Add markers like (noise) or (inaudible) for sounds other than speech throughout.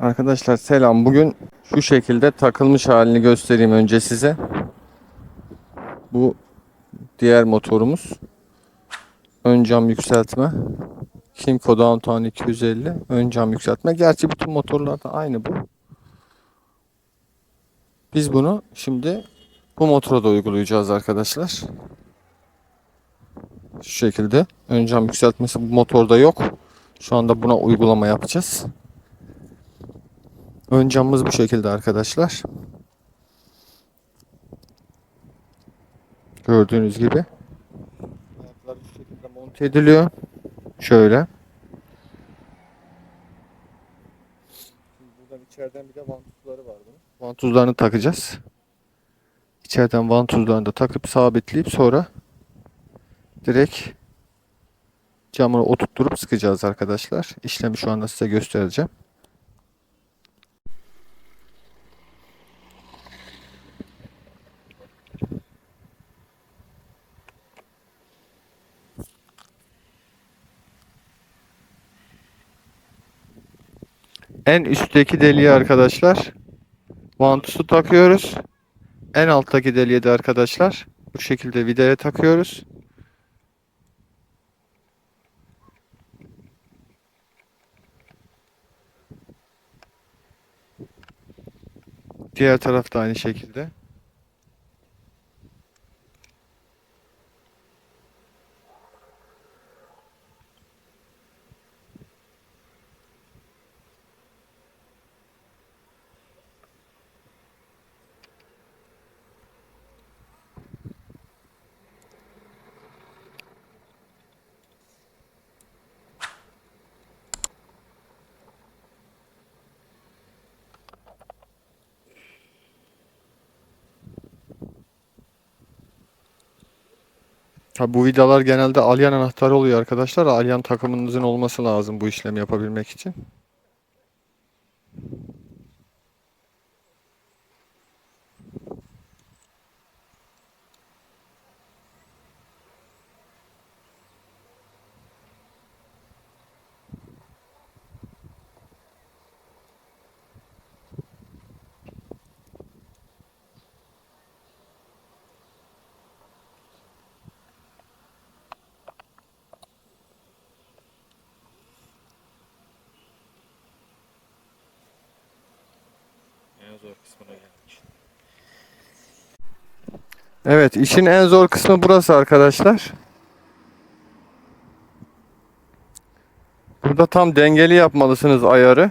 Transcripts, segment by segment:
Arkadaşlar selam. Bugün şu şekilde takılmış halini göstereyim önce size. Bu diğer motorumuz. Ön cam yükseltme. Kimco Downtown 250. Ön cam yükseltme. Gerçi bütün motorlarda aynı bu. Biz bunu şimdi bu motora da uygulayacağız arkadaşlar. Şu şekilde. Ön cam yükseltmesi bu motorda yok. Şu anda buna uygulama yapacağız. Ön camımız bu şekilde arkadaşlar. Gördüğünüz gibi. Ayaklar bu şekilde monte ediliyor. Şöyle. Buradan içeriden bir de vantuzları var bunun. Vantuzlarını takacağız. İçeriden vantuzlarını da takıp sabitleyip sonra direkt camını oturtturup sıkacağız arkadaşlar. İşlemi şu anda size göstereceğim. En üstteki deliğe arkadaşlar vantusu takıyoruz. En alttaki deliğe de arkadaşlar bu şekilde vidaya takıyoruz. Diğer tarafta aynı şekilde. Ha, bu vidalar genelde alyan anahtarı oluyor arkadaşlar. Alyan takımınızın olması lazım bu işlemi yapabilmek için. Zor kısmına geldik. Evet, işin en zor kısmı burası arkadaşlar. Burada tam dengeli yapmalısınız ayarı.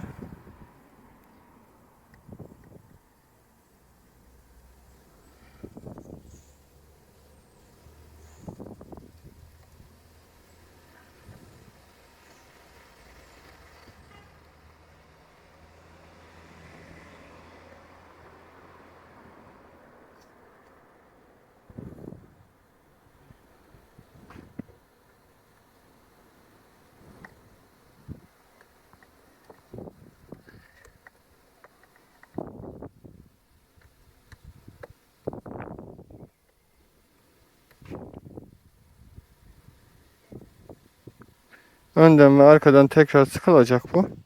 Önden ve arkadan tekrar (laughs) sıkılacak bu.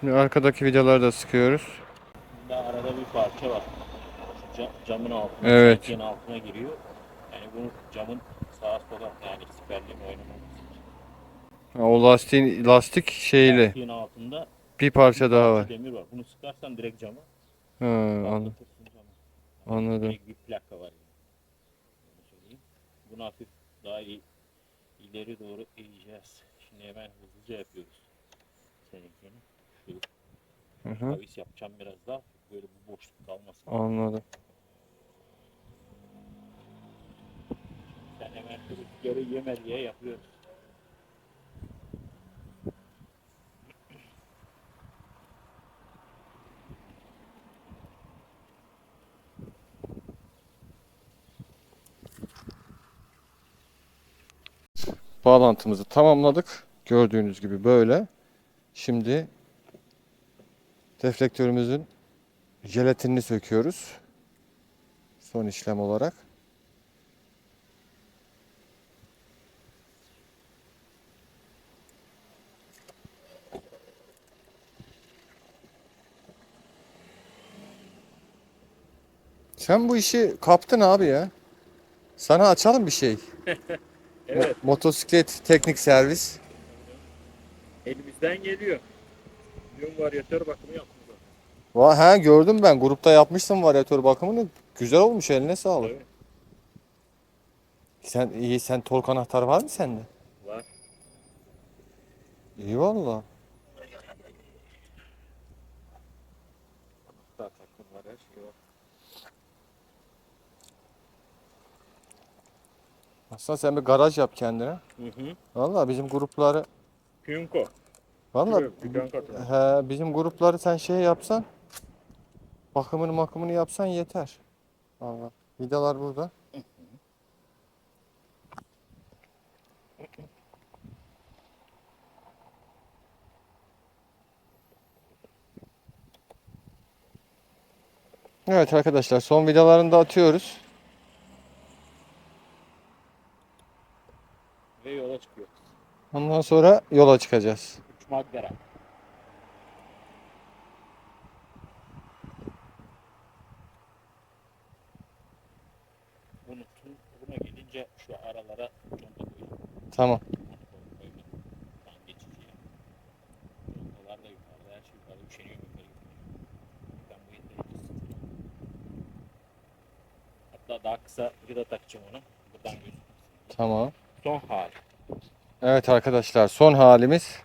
Şimdi arkadaki vidaları da sıkıyoruz. Bunda arada bir parça var. Şu cam- camın altına, Evet. altına giriyor. Yani bunu camın sağa sola yani siperliğin. Ha, O lastiğin lastik şeyli Lastiğin altında bir parça daha var. demir var. Bunu sıkarsan direkt cama Ha, anladım. camı. Anladım. Bir plaka var. Yani. Bunu hafif daha iyi ileri doğru eğeceğiz. Şimdi hemen hızlıca yapıyoruz. Seninkini. Hı hı. Kavis yapacağım biraz daha. Böyle bu boşluk kalmasın. Anladım. Sen hemen rüzgarı yeme diye yapıyoruz. Bağlantımızı tamamladık. Gördüğünüz gibi böyle. Şimdi deflektörümüzün jelatinini söküyoruz. Son işlem olarak. Sen bu işi kaptın abi ya. Sana açalım bir şey. (laughs) Evet. Mo- motosiklet teknik servis. Elimizden geliyor. Dün varyatör bakımı zaten. Va ha gördüm ben grupta yapmışsın varyatör bakımını. Güzel olmuş eline sağlık. Evet. Sen iyi sen tork anahtarı var mı sende? Var. İyi valla. Şey. Aslında sen bir garaj yap kendine. Hı hı. Valla bizim grupları Pünko. valla he, bizim grupları sen şey yapsan bakımını makımını yapsan yeter. Valla. Vidalar burada. Evet arkadaşlar son vidalarını da atıyoruz. Ve yola çıkıyor. Ondan sonra yola çıkacağız. Üç maddera. Bunu buna gelince şu aralara conta koyayım. Tamam. Şey Hatta daha kısa vida takacağım onu. Buradan gözüküyor. Tamam. Son hali. Evet arkadaşlar son halimiz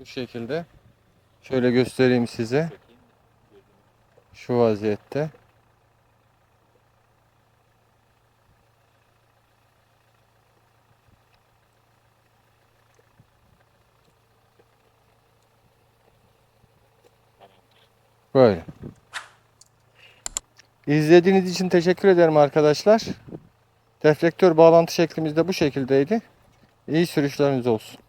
bu şekilde. Şöyle göstereyim size. Şu vaziyette. Böyle. İzlediğiniz için teşekkür ederim arkadaşlar. Deflektör bağlantı şeklimiz de bu şekildeydi. İyi sürüşleriniz olsun.